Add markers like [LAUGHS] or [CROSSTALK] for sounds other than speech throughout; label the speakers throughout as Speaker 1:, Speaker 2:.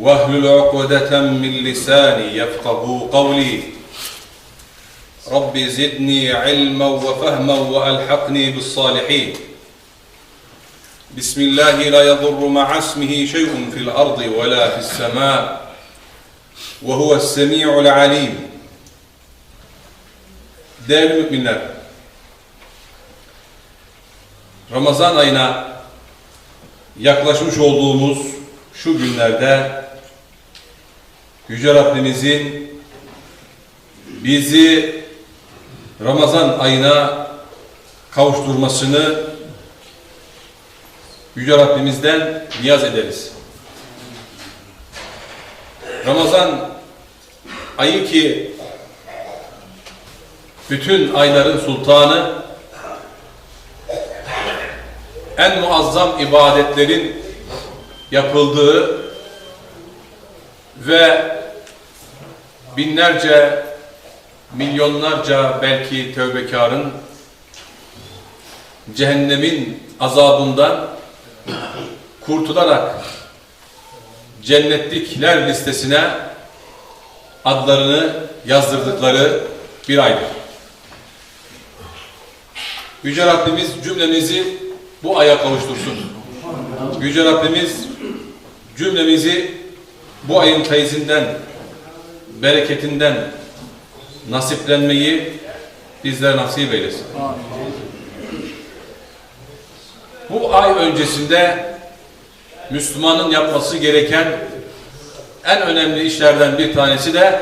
Speaker 1: واهلل عقدة من لساني يفقه قولي. رب زدني علما وفهما وألحقني بالصالحين. بسم الله لا يضر مع اسمه شيء في الأرض ولا في السماء وهو السميع العليم. Değerli müminler, Ramazan ayına yaklaşmış olduğumuz şu günlerde Yüce Rabbimizin bizi Ramazan ayına kavuşturmasını Yüce Rabbimizden niyaz ederiz. Ramazan ayı ki bütün ayların sultanı en muazzam ibadetlerin yapıldığı ve binlerce, milyonlarca belki tövbekarın cehennemin azabından kurtularak cennetlikler listesine adlarını yazdırdıkları bir aydır. Yüce Rabbimiz cümlemizi bu aya kavuştursun. Yüce Rabbimiz cümlemizi bu ayın feyzinden, bereketinden nasiplenmeyi bizlere nasip eylesin. Bu ay öncesinde Müslümanın yapması gereken en önemli işlerden bir tanesi de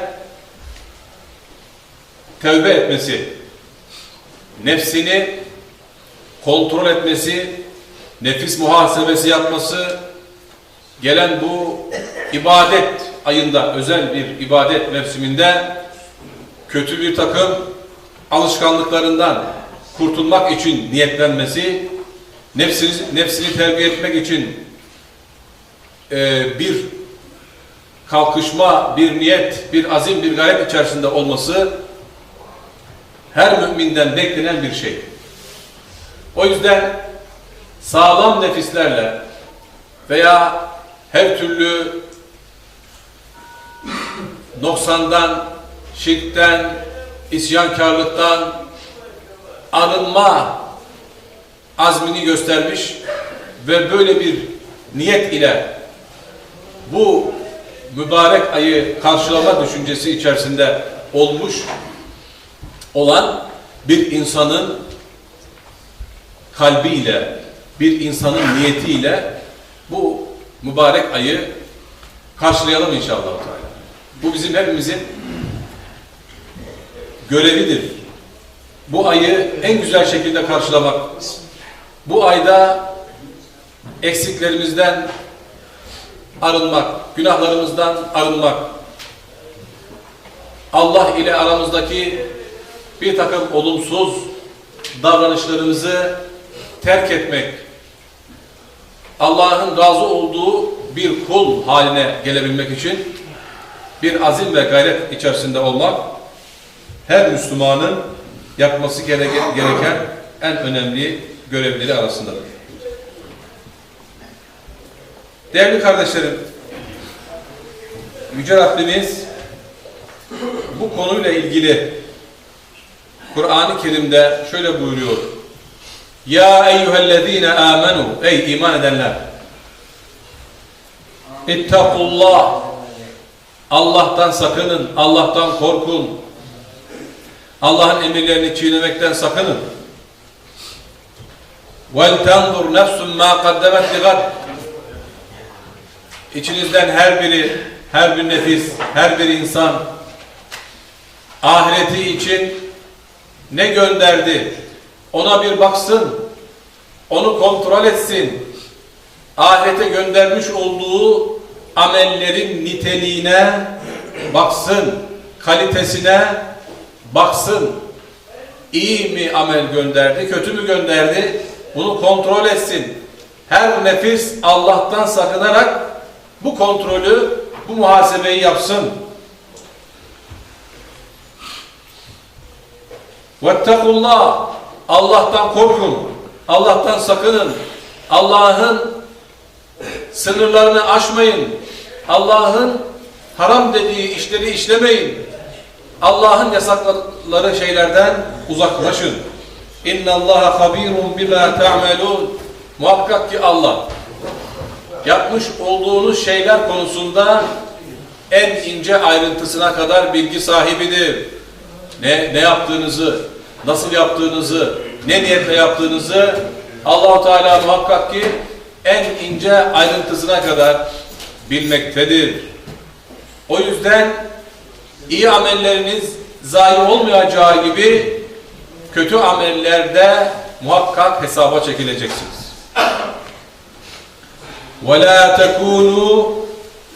Speaker 1: tövbe etmesi, nefsini kontrol etmesi, nefis muhasebesi yapması, gelen bu ibadet ayında, özel bir ibadet mevsiminde kötü bir takım alışkanlıklarından kurtulmak için niyetlenmesi, nefsini, nefsini terbiye etmek için e, bir kalkışma, bir niyet, bir azim, bir gayret içerisinde olması her müminden beklenen bir şey. O yüzden sağlam nefislerle veya her türlü noksandan, şirkten, isyankarlıktan arınma azmini göstermiş ve böyle bir niyet ile bu mübarek ayı karşılama düşüncesi içerisinde olmuş olan bir insanın kalbiyle, bir insanın niyetiyle bu mübarek ayı karşılayalım inşallah. Teala. Bu bizim hepimizin görevidir. Bu ayı en güzel şekilde karşılamak. Bu ayda eksiklerimizden arınmak, günahlarımızdan arınmak. Allah ile aramızdaki bir takım olumsuz davranışlarımızı terk etmek, Allah'ın razı olduğu bir kul haline gelebilmek için bir azim ve gayret içerisinde olmak her Müslümanın yapması gereken en önemli görevleri arasındadır. Değerli kardeşlerim, Yüce Rabbimiz bu konuyla ilgili Kur'an-ı Kerim'de şöyle buyuruyor. Ya eyyühellezine amenu ey iman edenler İttakullah Allah'tan sakının, Allah'tan korkun. Allah'ın emirlerini çiğnemekten sakının. Vel tendur nefsun ma kaddemet ligad İçinizden her biri, her bir nefis, her bir insan ahireti için ne gönderdi? Ona bir baksın. Onu kontrol etsin. Ahirete göndermiş olduğu amellerin niteliğine baksın. Kalitesine baksın. İyi mi amel gönderdi, kötü mü gönderdi? Bunu kontrol etsin. Her nefis Allah'tan sakınarak bu kontrolü, bu muhasebeyi yapsın. Vettekullah Allah'tan korkun. Allah'tan sakının. Allah'ın sınırlarını aşmayın. Allah'ın haram dediği işleri işlemeyin. Allah'ın yasakladıkları şeylerden uzaklaşın. İnna Allaha habirun bima ta'malun. Muhakkak ki Allah yapmış olduğunuz şeyler konusunda en ince ayrıntısına kadar bilgi sahibidir. Ne ne yaptığınızı, nasıl yaptığınızı, ne niyetle yaptığınızı Allahu Teala muhakkak ki en ince ayrıntısına kadar bilmektedir. O yüzden iyi amelleriniz zayi olmayacağı gibi kötü amellerde muhakkak hesaba çekileceksiniz. وَلَا تَكُونُوا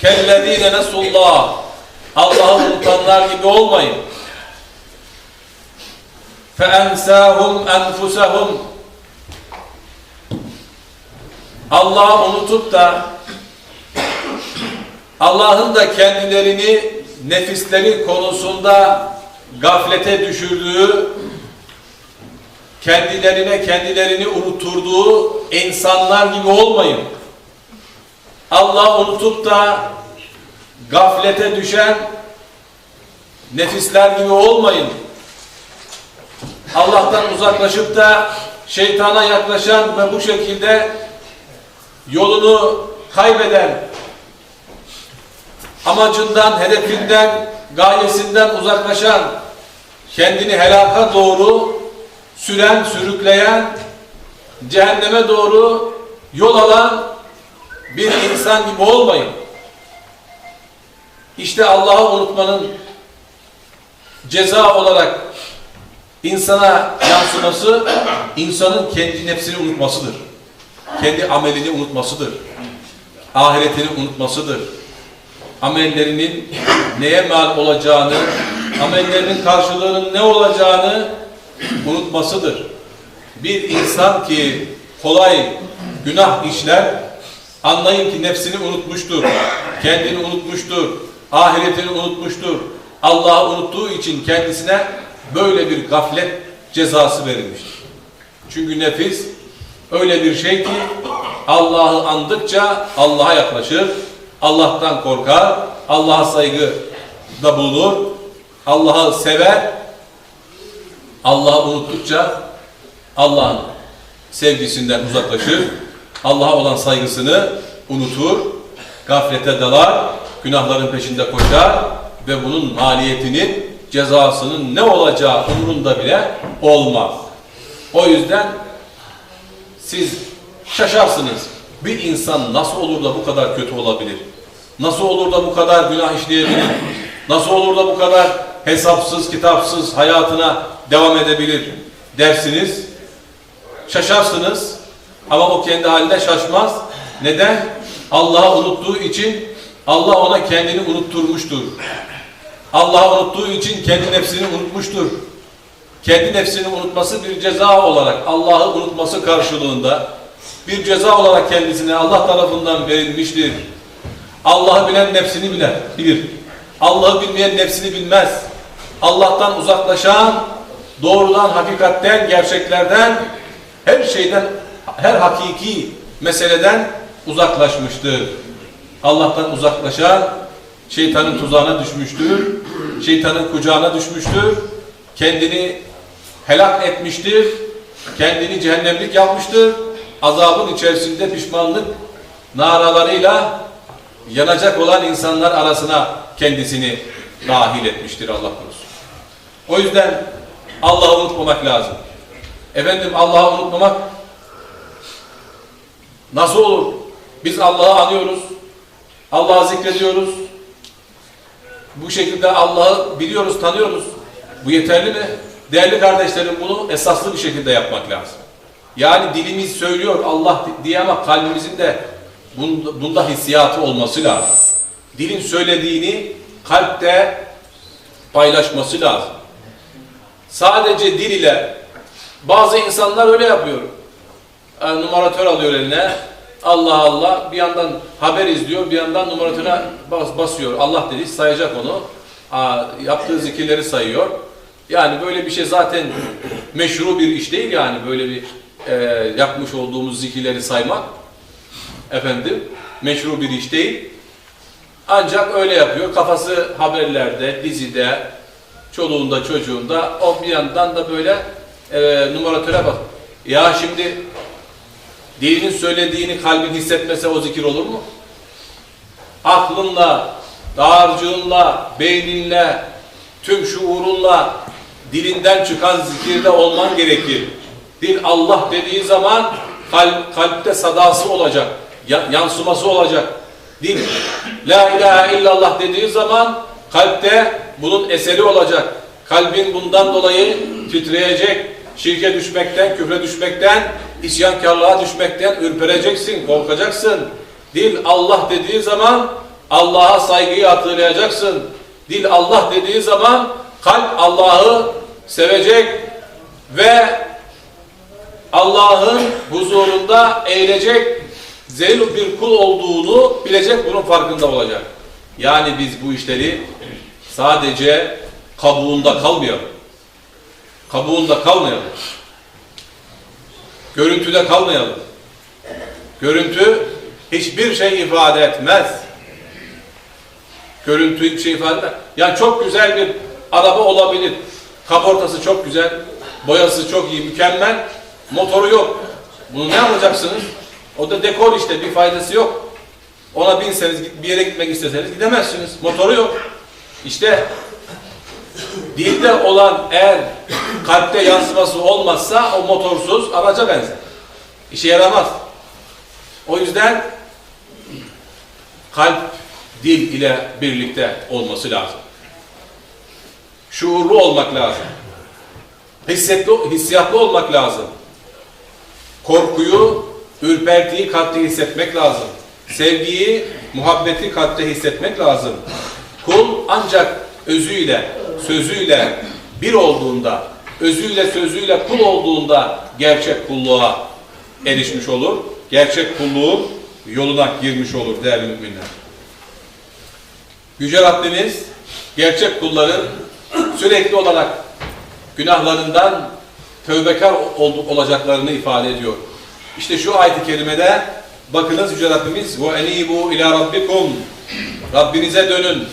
Speaker 1: كَالَّذ۪ينَ نَسُوا اللّٰهِ Allah'ı unutanlar gibi olmayın. فَاَنْسَاهُمْ أَنْفُسَهُمْ Allah unutup da Allah'ın da kendilerini nefisleri konusunda gaflete düşürdüğü kendilerine kendilerini unutturduğu insanlar gibi olmayın. Allah unutup da gaflete düşen nefisler gibi olmayın. Allah'tan uzaklaşıp da şeytana yaklaşan ve bu şekilde yolunu kaybeden, amacından, hedefinden, gayesinden uzaklaşan, kendini helaka doğru süren, sürükleyen, cehenneme doğru yol alan bir insan gibi olmayın. İşte Allah'ı unutmanın ceza olarak insana yansıması, insanın kendi nefsini unutmasıdır. Kendi amelini unutmasıdır. Ahiretini unutmasıdır. Amellerinin neye mal olacağını, amellerinin karşılığının ne olacağını unutmasıdır. Bir insan ki kolay günah işler, anlayın ki nefsini unutmuştur, kendini unutmuştur, ahiretini unutmuştur. Allah'ı unuttuğu için kendisine böyle bir gaflet cezası verilmiştir. Çünkü nefis öyle bir şey ki Allah'ı andıkça Allah'a yaklaşır, Allah'tan korkar, Allah'a saygı da bulunur, Allah'ı sever, Allah'ı unuttukça Allah'ın sevgisinden uzaklaşır, Allah'a olan saygısını unutur, gaflete dalar, günahların peşinde koşar ve bunun maliyetinin, cezasının ne olacağı umurunda bile olmaz. O yüzden siz şaşarsınız. Bir insan nasıl olur da bu kadar kötü olabilir? Nasıl olur da bu kadar günah işleyebilir? Nasıl olur da bu kadar hesapsız, kitapsız hayatına devam edebilir dersiniz. Şaşarsınız ama o kendi halinde şaşmaz. Neden? Allah'ı unuttuğu için Allah ona kendini unutturmuştur. Allah'ı unuttuğu için kendi nefsini unutmuştur. Kendi nefsini unutması bir ceza olarak Allah'ı unutması karşılığında bir ceza olarak kendisine Allah tarafından verilmiştir. Allah'ı bilen nefsini bilir. bilir. Allah'ı bilmeyen nefsini bilmez. Allah'tan uzaklaşan, doğrudan, hakikatten, gerçeklerden, her şeyden, her hakiki meseleden uzaklaşmıştır. Allah'tan uzaklaşan, şeytanın tuzağına düşmüştür, şeytanın kucağına düşmüştür, kendini helak etmiştir, kendini cehennemlik yapmıştır, azabın içerisinde pişmanlık naralarıyla yanacak olan insanlar arasına kendisini dahil etmiştir Allah korusun. O yüzden Allah'ı unutmamak lazım. Efendim Allah'ı unutmamak nasıl olur? Biz Allah'ı anıyoruz, Allah'ı zikrediyoruz, bu şekilde Allah'ı biliyoruz, tanıyoruz. Bu yeterli mi? Değerli kardeşlerim bunu esaslı bir şekilde yapmak lazım. Yani dilimiz söylüyor Allah diye ama kalbimizin de bunda, hissiyatı olması lazım. Dilin söylediğini kalpte paylaşması lazım. Sadece dil ile bazı insanlar öyle yapıyor. Numaratör alıyor eline. Allah Allah bir yandan haber izliyor bir yandan numaratöre bas, basıyor. Allah dedi sayacak onu. Aa, yaptığı zikirleri sayıyor. Yani böyle bir şey zaten meşru bir iş değil yani böyle bir e, yapmış olduğumuz zikirleri saymak efendim meşru bir iş değil. Ancak öyle yapıyor. Kafası haberlerde, dizide, çoluğunda, çocuğunda. O bir yandan da böyle e, numaratöre bak. Ya şimdi dilinin söylediğini kalbin hissetmese o zikir olur mu? Aklınla, dağarcığınla, beyninle, tüm şuurunla dilinden çıkan zikirde olman gerekir. Dil Allah dediği zaman kalp, kalpte sadası olacak, ya- yansıması olacak. Dil La ilahe illallah dediği zaman kalpte bunun eseri olacak. Kalbin bundan dolayı titreyecek, şirke düşmekten, küfre düşmekten, isyankarlığa düşmekten ürpereceksin, korkacaksın. Dil Allah dediği zaman Allah'a saygıyı hatırlayacaksın. Dil Allah dediği zaman kalp Allah'ı sevecek ve Allah'ın huzurunda eğilecek zelil bir kul olduğunu bilecek, bunun farkında olacak. Yani biz bu işleri sadece kabuğunda kalmayalım. Kabuğunda kalmayalım. Görüntüde kalmayalım. Görüntü hiçbir şey ifade etmez. Görüntü hiçbir şey ifade etmez. Yani çok güzel bir araba olabilir. Kaportası çok güzel, boyası çok iyi, mükemmel. Motoru yok. Bunu ne yapacaksınız? O da dekor işte, bir faydası yok. Ona binseniz, bir yere gitmek isteseniz gidemezsiniz. Motoru yok. İşte dilde olan eğer kalpte yansıması olmazsa o motorsuz araca benzer. İşe yaramaz. O yüzden kalp dil ile birlikte olması lazım. Şuurlu olmak lazım. Hissetli, hissiyatlı olmak lazım. Korkuyu, ürpertiyi kalpte hissetmek lazım. Sevgiyi, muhabbeti kalpte hissetmek lazım. Kul ancak özüyle, sözüyle bir olduğunda, özüyle, sözüyle kul olduğunda gerçek kulluğa erişmiş olur. Gerçek kulluğun yoluna girmiş olur değerli müminler. Yüce Rabbimiz gerçek kulların sürekli olarak günahlarından tövbekar ol- olacaklarını ifade ediyor. İşte şu ayet-i kerimede bakınız Yüce Rabbimiz ve enibu ila rabbikum Rabbinize dönün.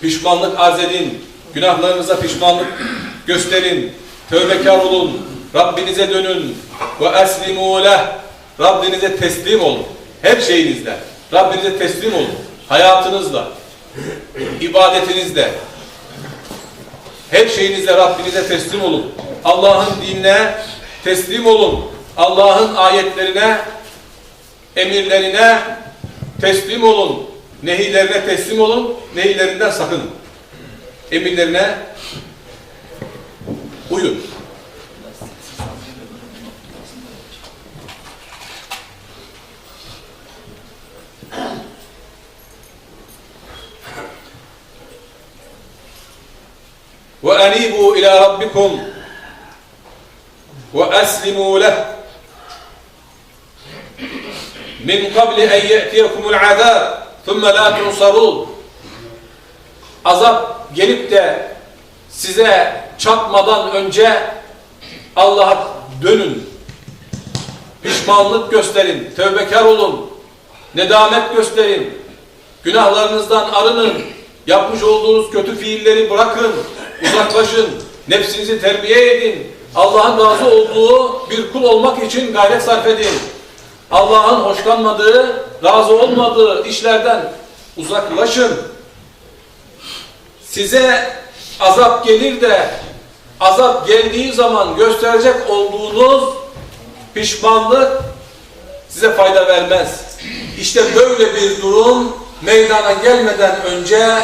Speaker 1: Pişmanlık arz edin. Günahlarınıza pişmanlık gösterin. Tövbekar olun. Rabbinize dönün. Ve eslimu leh. Rabbinize teslim olun. Her şeyinizle. Rabbinize teslim olun. Hayatınızla, ibadetinizle, her şeyinizle Rabbinize teslim olun. Allah'ın dinine teslim olun. Allah'ın ayetlerine, emirlerine teslim olun. Nehilerine teslim olun. Nehilerinden sakının emirlerine uyun. Ve anibu ila rabbikum ve eslimu leh min kabli en ye'tiyekumul azab thumme la tunsarun azap gelip de size çatmadan önce Allah'a dönün. Pişmanlık gösterin, tövbekar olun, nedamet gösterin, günahlarınızdan arının, yapmış olduğunuz kötü fiilleri bırakın, uzaklaşın, nefsinizi terbiye edin, Allah'ın razı olduğu bir kul olmak için gayret sarf edin. Allah'ın hoşlanmadığı, razı olmadığı işlerden uzaklaşın. Size azap gelir de azap geldiği zaman gösterecek olduğunuz pişmanlık size fayda vermez. İşte böyle bir durum meydana gelmeden önce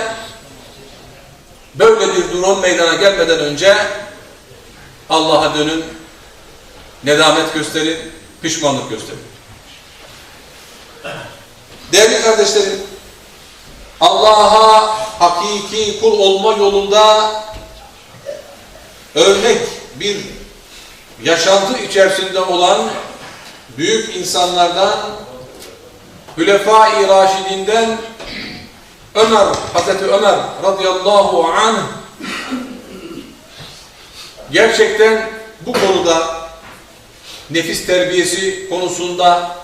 Speaker 1: böyle bir durum meydana gelmeden önce Allah'a dönün, nedamet gösterin, pişmanlık gösterin. Değerli kardeşlerim, Allah'a hakiki kul olma yolunda örnek bir yaşantı içerisinde olan büyük insanlardan Hülefai Raşidinden Ömer, Hazreti Ömer radıyallahu anh gerçekten bu konuda nefis terbiyesi konusunda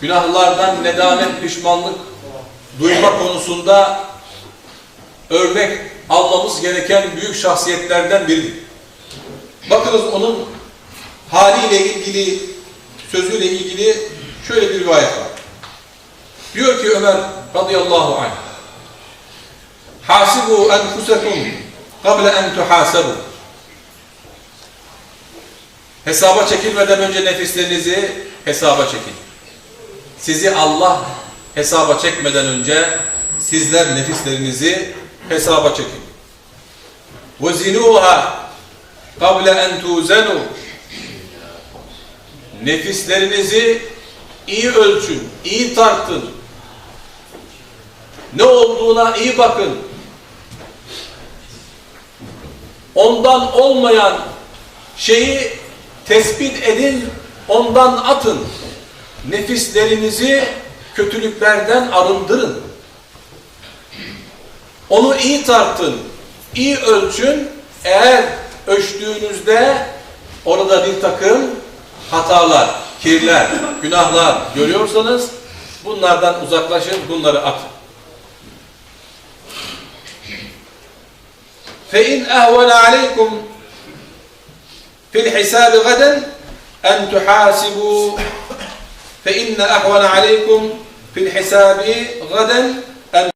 Speaker 1: günahlardan nedamet, pişmanlık duyma konusunda örnek almamız gereken büyük şahsiyetlerden biridir. Bakınız onun haliyle ilgili, sözüyle ilgili şöyle bir rivayet var. Diyor ki Ömer radıyallahu anh Hasibu enfusekum kable en tuhasabu Hesaba çekilmeden önce nefislerinizi hesaba çekin. Sizi Allah hesaba çekmeden önce sizler nefislerinizi hesaba çekin. وَزِنُوهَا قَبْلَ اَنْ تُوزَنُوا Nefislerinizi iyi ölçün, iyi tartın. Ne olduğuna iyi bakın. Ondan olmayan şeyi tespit edin, ondan atın. Nefislerinizi kötülüklerden arındırın. Onu iyi tartın, iyi ölçün. Eğer ölçtüğünüzde orada bir takım hatalar, kirler, [LAUGHS] günahlar görüyorsanız bunlardan uzaklaşın, bunları atın. فَاِنْ اَهْوَنَ عَلَيْكُمْ فِي الْحِسَابِ غَدًا اَنْ تُحَاسِبُوا فَاِنَّ اَهْوَنَ عَلَيْكُمْ فِي الْحِسَابِ غَدًا